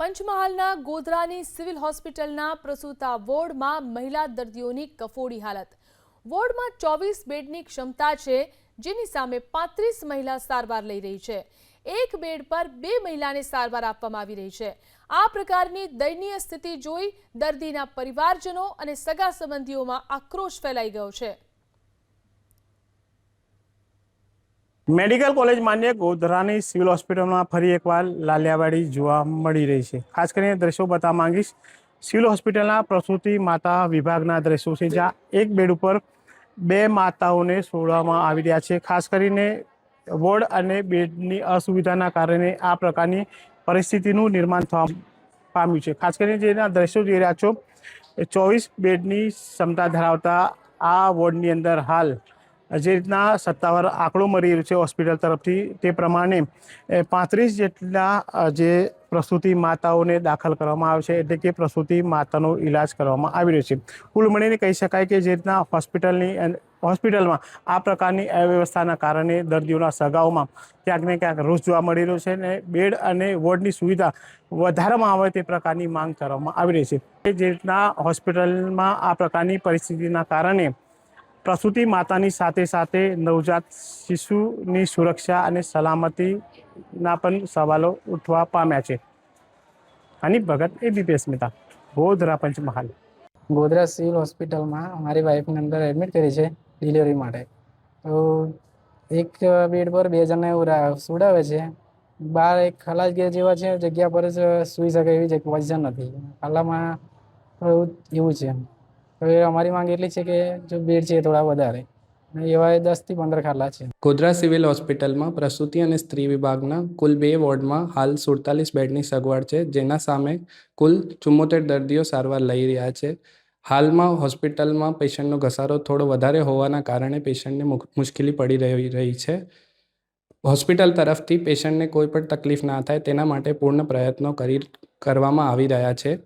પંચમહાલના ગોધરાની સિવિલ હોસ્પિટલના પ્રસૂતા વોર્ડમાં મહિલા દર્દીઓની કફોડી હાલત. વોર્ડમાં ચોવીસ બેડની ક્ષમતા છે, જેની સામે પાંત્રીસ મહિલા સારવાર લઈ રહી છે. એક બેડ પર બે મહિલાને સારવાર આપવામાં આવી રહી છે. આ પ્રકારની દયનીય સ્થિતિ જોઈ દર્દીના પરિવારજનો અને સગા સંબંધીઓમાં આક્રોશ ફેલાઈ ગયો છે. મેડિકલ કોલેજ માન્ય ગોધરાની સિવિલ હોસ્પિટલમાં ફરી એકવાર લાલિયાવાડી જોવા મળી રહી છે. ખાસ કરીને દ્રશ્યો બતાવવા માંગીશ. સિવિલ હોસ્પિટલના પ્રસૂતિ માતા વિભાગના દ્રશ્યો છે, જ્યાં એક બેડ ઉપર બે માતાઓને છોડવામાં આવી રહ્યા છે. ખાસ કરીને વોર્ડ અને બેડની અસુવિધાના કારણે આ પ્રકારની પરિસ્થિતિનું નિર્માણ થવા પામ્યું છે. ખાસ કરીને જેના દ્રશ્યો જોઈ રહ્યા છો, ચોવીસ બેડની ક્ષમતા ધરાવતા આ વોર્ડની અંદર હાલ જે રીતના સત્તાવાર આંકડો મળી રહ્યો છે હોસ્પિટલ તરફથી, તે પ્રમાણે પાંત્રીસ જેટલા જે પ્રસૂતિ માતાઓને દાખલ કરવામાં આવે છે, એટલે કે પ્રસૂતિ માતાનો ઈલાજ કરવામાં આવી રહ્યો છે. કુલ મળીને કહી શકાય કે જે રીતના હોસ્પિટલની હોસ્પિટલમાં આ પ્રકારની અવ્યવસ્થાના કારણે દર્દીઓના સગાઓમાં ક્યાંક ને ક્યાંક રોષ જોવા મળી રહ્યો છે અને બેડ અને વોર્ડની સુવિધા વધારવામાં આવે તે પ્રકારની માંગ કરવામાં આવી રહી છે. જે રીતના હોસ્પિટલમાં આ પ્રકારની પરિસ્થિતિના કારણે પ્રસૂતિ માતાની સાથે સાથે નવજાત શિશુની સુરક્ષા અને સલામતીના પણ સવાલો ઉઠવા પામ્યા છે. હનીફ ભગત એબીપી સ્મિતા ગોધરા પંચમહાલ. ગોધરા સિવિલ હોસ્પિટલમાં મારી વાઈફને અંદર એડમિટ કરી છે ડિલિવરી માટે. તો એક બેડ પર બે જણને એવું સુડાવે છે. બહાર એક ખલાસ ગેર જેવા છે, જગ્યા પર જ સૂઈ શકે એવી પોઝિશન નથી. ખાલામાં એવું છે એ અમારી માંગ એટલી છે કે જો બેડ છે થોડા વધારે. એવા દસથી પંદર ખાલા છે. ગોધરા સિવિલ હોસ્પિટલમાં પ્રસૂતિ અને સ્ત્રી વિભાગના કુલ બે વોર્ડમાં હાલ સુડતાલીસ બેડની સગવડ છે, જેના સામે કુલ ચુમ્મોતેર દર્દીઓ સારવાર લઈ રહ્યા છે. હાલમાં હોસ્પિટલમાં પેશન્ટનો ઘસારો થોડો વધારે હોવાના કારણે પેશન્ટને મુશ્કેલી પડી રહી રહી છે. હોસ્પિટલ તરફથી પેશન્ટને કોઈ પણ તકલીફ ના થાય તેના માટે પૂર્ણ પ્રયત્નો કરી, કરવામાં આવી રહ્યા છે.